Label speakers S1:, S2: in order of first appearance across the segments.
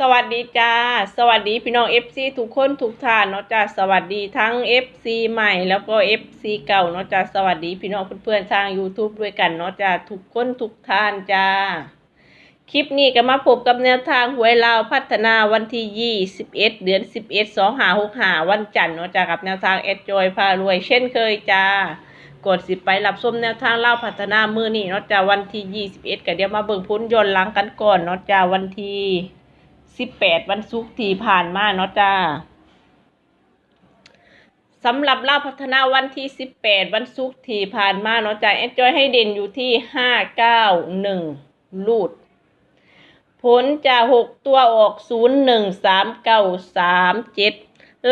S1: สวัสดีจ้า สวัสดีพี่น้อง FC ทุกคนทุกท่านเนาะจ้าสวัสดีทั้ง FC ใหม่แล้วก็ FC เก่าเนาะจ้าสวัสดีพี่น้องเพื่อนๆทาง YouTube ด้วยกันเนาะจ้าทุกคนทุกท่านจ้า คลิปนี้ก็มาพบกับแนวทางหวยลาวพัฒนาวันที่21เอ็ดเดือน11 2 5 6 5วันจันทร์เนาะจ้ากับแนวทางแอดจอยพารวย เช่นเคยจ้ากดสิไปรับชมแนวทางเล่าวพัฒนามือนี่เนาะจ้าวันที่21ก็เดี๋ยวมาเบิ่งพ้นย้อนหลังกันก่อนเนาะจ้าวันที่ 18วันศุกร์ที่ผ่านมาเนาะจ้าสำหรับเล่าพัฒนาวันที่18วันศุกร์ที่ผ่านมาเนาะจ้าแอดจอยให้เด่นอยู่ที่591ลูด ผลจะหกตัวออกศูนย์หนึ่งสามเก้าสามเจ็ด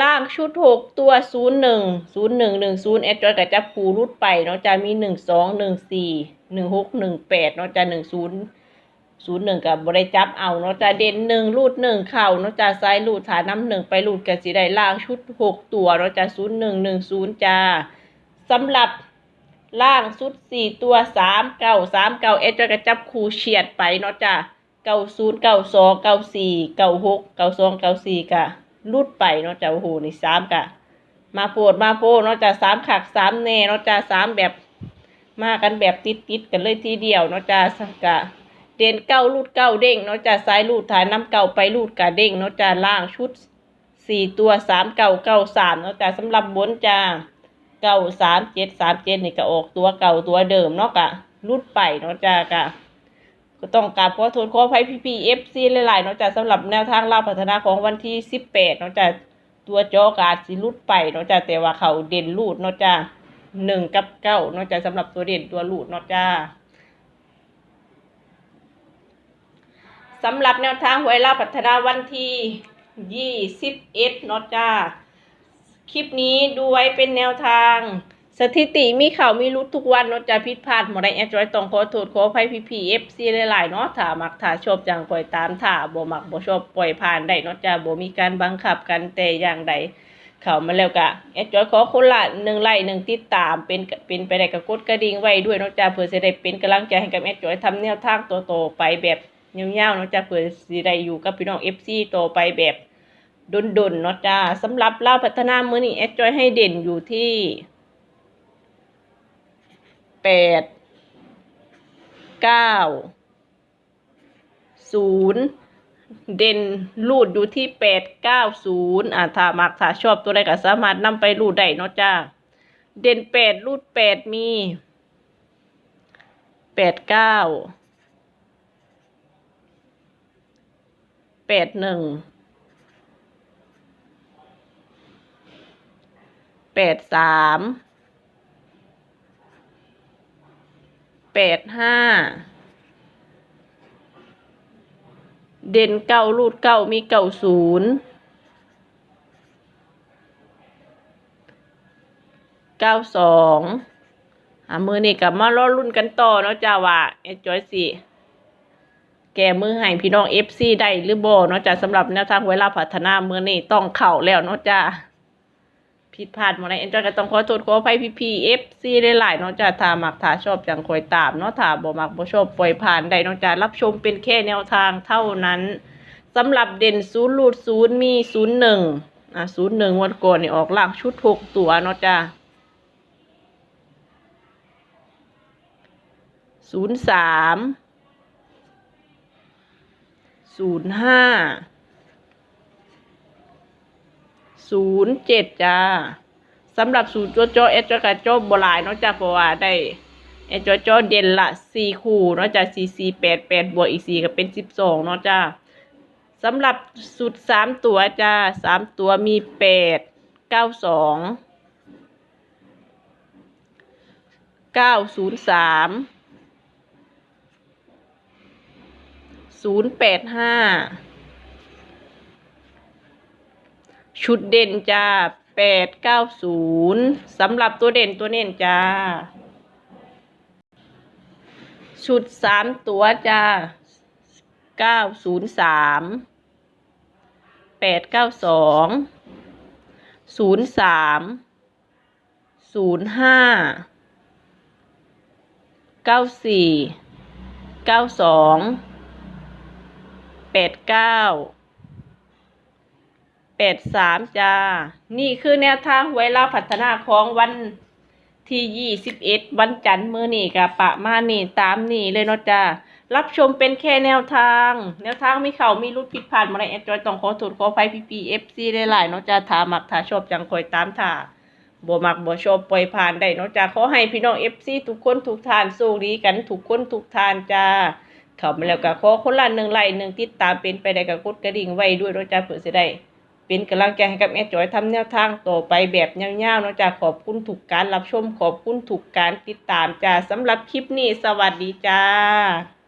S1: ล่างชุดหกตัวศูนย์หนึ่งศูนย์หนึ่งหนึ่งศูนย์แอดจอยกับจับปูรุดไปเนาะจะมีหนึ่งสองหนึ่งสี่หนึ่งหกหนึ่งแปดเนาะจะหนึ่งศูนย์ ศูนย์หนึ่งกับบริจับเอาเนาะจะเด่นหนึ่งรูดหนึ่งเข่าเนาะจะซ้ายรูดฐานน้ำหนึ่งไปรูดกับสีได้ล่างชุดหกตัวเนาะจะศูนย์หนึ่งหนึ่งศูนย์จ้าสำหรับล่างสุดสี่ตัวสามเก้าสามเก้าเอจะกระจับคูเฉียดไปเนาะจ้ะเก้าศูนย์เก้าสองเก้าสี่เก้าหกเก้าสองเก้าสี่กะลุดไปเนาะจ้ะโอ้โหนี่สามกะ มาโปดมาโปเนาะจ้ะสามขักสามแน่เนาะจ้ะสามแบบมากันแบบติดติดกันเลยทีเดียวเนาะจ้ะสกะ เด่นเก้าลูดเก้าเด้งเนาะจ้ะซ้ายลูดถ่ายน้ำเก่าไปลูดกะเด้งเนาะจ้ะล่างชุดสี่ตัวสามเก้าเก้าสามเนาะจ้ะสำหรับบนจ้าเก้าสามเจ็ดสามเจ็ดนี่ก็ออกตัวเก่าตัวเดิมเนาะกะรุดไปเนาะจ้ากะก็ต้องกราบขอโทษขออภัยพี่พีเอฟซีหลายๆเนาะจ้าสำหรับแนวทางล่าพัฒนาของวันที่สิบแปดเนาะจ้าตัวจอกาจสิรุดไปเนาะจ้าแต่ว่าเขาเด่นรูดเนาะจ้าหนึ่งกับเก้าเนาะจ้าสำหรับตัวเด่นตัวรูดเนาะจ้า สำหรับแนวทางหวยล่าพัฒนาวันที่ยี่สิบเอ็ดนาะจ้า คลิปนี้ดูไว้เป็นแนวทาง สถิติมีข่าวมีรุดทุกวันนาะจะผิดพลาดหมดได้แอดจอยต้องขอโทษขออภัยพี่พีเอฟซีหลายๆเนาะถ้ามักถ้าชอบจังปล่อยตามถ้าบ่มักบ่ชอบปล่อยผ่านได้นาะจะบ่มีการบังคับกันแต่อย่างใดเข้ามาแล้วกะแอดจอยขอคนละหนึ่งไลค์หนึ่งติดตามเป็นเป็นไปได้กับกดกระดิ่งไว้ด้วยนาะจ้าเพื่อจะได้เป็นกำลังใจให้กับแอดจอยทำแนวทางโตๆไปแบบ ยาวๆเนาะจ้าเพื่อสิได้อยู่กับพี่น้องเอฟซีโตไปแบบดนดนๆเนาะจ้าสำหรับเล่าพัฒนามือนี้แอดจอยให้เด่นอยู่ที่แปดเก้าศูนย์เด่นรูดอยู่ที่แปดเก้าศูนย์อ่าถ้ามักถ้าชอบตัวใดก็สามารถนำไปรูดได้เนาะจ้าเด่นแปดรูดแปดมีแปดเก้า ปดหนึ่งแปดสามแปดห้าเด่นเก้ารูดเก้ามีเก้าศูนย์เก้าสองอ่ามือนี่กับมาล้อรุ่นกันต่อเนาะจ้าว่าเอจอยสิ แกมือให้พี่น้องเอฟซีได้หรือบ่เนาะจ้าสำหรับแนวทางเวลาพัฒนาเมื่อนี่ต้องเข่าแล้วเนาะจ้าผิดพลาดมดเลยเอ็นจอยก็ต้องขอโทษขออภัยพี่พีเอฟซีได้หลายเนาะจ้าถ้ามักถ้าชอบจังคอยตามเนาะถ้าบ่มักบ่ชอบปล่อยผ่านได้เนาะจ้ารับชมเป็นแค่แนวทางเท่านั้นสำหรับเด่นศูนย์รูดศูนย์มีศูนย์หนึ่งอะศูนย์หนึ่งวันก่อนนี่ออกล่างชุดหกตัวเนาะจ้าศูนย์สาม ศูนย์ห้าศูนย์เจ็ดจ้าสำหรับศูนย์โจโจเอสโจกับโจโบราณเนาะจ้าเพราะว่าได้เอสโจโจเด่นละสี่คู่เนาะจ้าสี่สี่แปดแปดบวกอีกสี่ก็เป็นสิบสองเนาะจ้าสำหรับสูตรสามตัวจ้าสามตัวมีแปดเก้าสองเก้าศูนย์สาม ศูนย์แปดห้าชุดเด่นจ้าแปดเก้าศูนย์สำหรับตัวเด่นตัวเน่นจ้า ชุดสามตัวจ้าเก้าศูนย์สามแปดเก้าสองศูนย์สามศูนย์ห้าเก้าสี่เก้าสอง แปดเก้าดสามจ้า นี่คือแนวทางไว้เล่าพัฒนาของวันที่ยี่สิบเอ็ดวันจันทร์มื้อนี่กับปะมานี่ตามนี่เลยเนาะจ้ารับชมเป็นแค่แนวทาง แนวทางมีเขามีรุดผิดพลาดมาในแอดจอยต้องขอโทษขออภัยพีพีเอฟซีได้หลายเนาะจ้าถามักถาชอบจังคอยตามถาบ่มักบ่ชอบปล่อยผ่านได้เนาะจ้าขอให้พี่น้องเอฟซีทุกคนทุกทานสู้ดีกันทุกคนทุกทานจ้า เข้ามาแล้วก็ขอคนละหนึ่งไลค์หนึ่งติดตามเป็นไปได้กับกดกระดิ่งไว้ด้วยนะจ๊ะเพื่อสิได้ เป็นกำลังใจให้กับแม่จอยทำแนวทางต่อไปแบบยาวๆนะจ๊ะขอบคุณถูกการรับชมขอบคุณถูกการติดตามจ้าสำหรับคลิปนี้สวัสดีจ้า